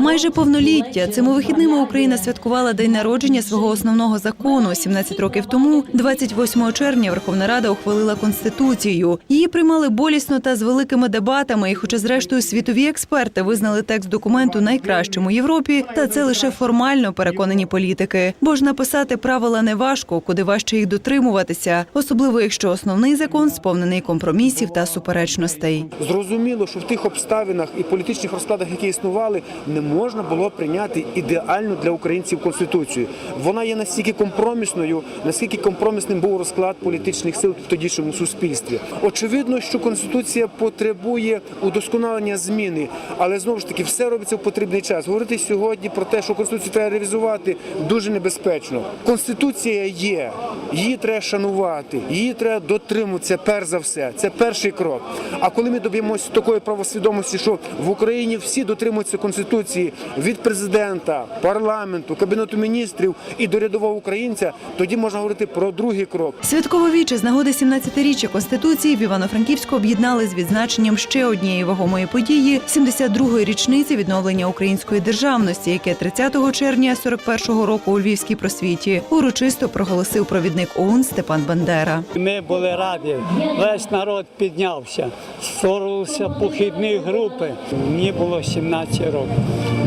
Майже повноліття цими вихідними Україна святкувала день народження свого основного закону. 17 років тому, 28 червня, Верховна Рада ухвалила конституцію. Її приймали болісно та з великими дебатами. І, хоча, зрештою, світові експерти визнали текст документу найкращим у Європі, та це лише формально переконані політики. Бо ж написати правила не важко, куди важче їх дотримуватися, особливо якщо основний закон сповнений компромісів та суперечностей. Зрозуміло, що в тих обставинах і політичних розкладах, які існували, не можна було прийняти ідеальну для українців конституцію. Вона є настільки компромісною, наскільки компромісним був розклад політичних сил в тодішньому суспільстві. Очевидно, що конституція потребує удосконалення зміни, але знову ж таки все робиться в потрібний час. Говорити сьогодні про те, що конституцію треба ревізувати, дуже небезпечно. Конституція є, її треба шанувати, її треба дотримуватися. Перш за все, це перший крок. А коли ми доб'ємося такої правосвідомості, що в Україні всі дотримуються конституції від президента, парламенту, кабінету міністрів і до рядового українця, тоді можна говорити про другий крок. Святкове віче з нагоди 17-річчя Конституції в Івано-Франківську об'єднали з відзначенням ще однієї вагомої події 72-ї річниці відновлення української державності, яке 30 червня 41-го року у Львівській просвіті урочисто проголосив провідник ОУН Степан Бандера. Ми були раді, весь народ піднявся, створилися похідні групи. Мені було 17 років,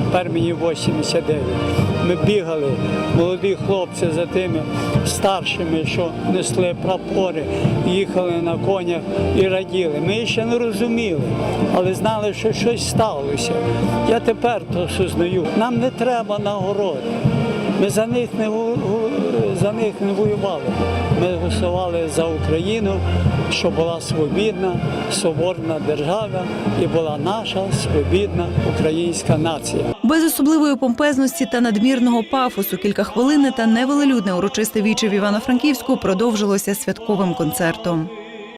тепер мені 89. Ми бігали, молоді хлопці за тими старшими, що несли прапори, їхали на конях і раділи. Ми ще не розуміли, але знали, що щось сталося. Я тепер то сознаю. Нам не треба нагород. Ми за них не за них не воювали. Ми голосували за Україну, щоб була свобідна, соборна держава і була наша свобідна українська нація. Без особливої помпезності та надмірного пафосу кілька хвилин та невелелюдне урочисте віче в Івано-Франківську продовжилося святковим концертом.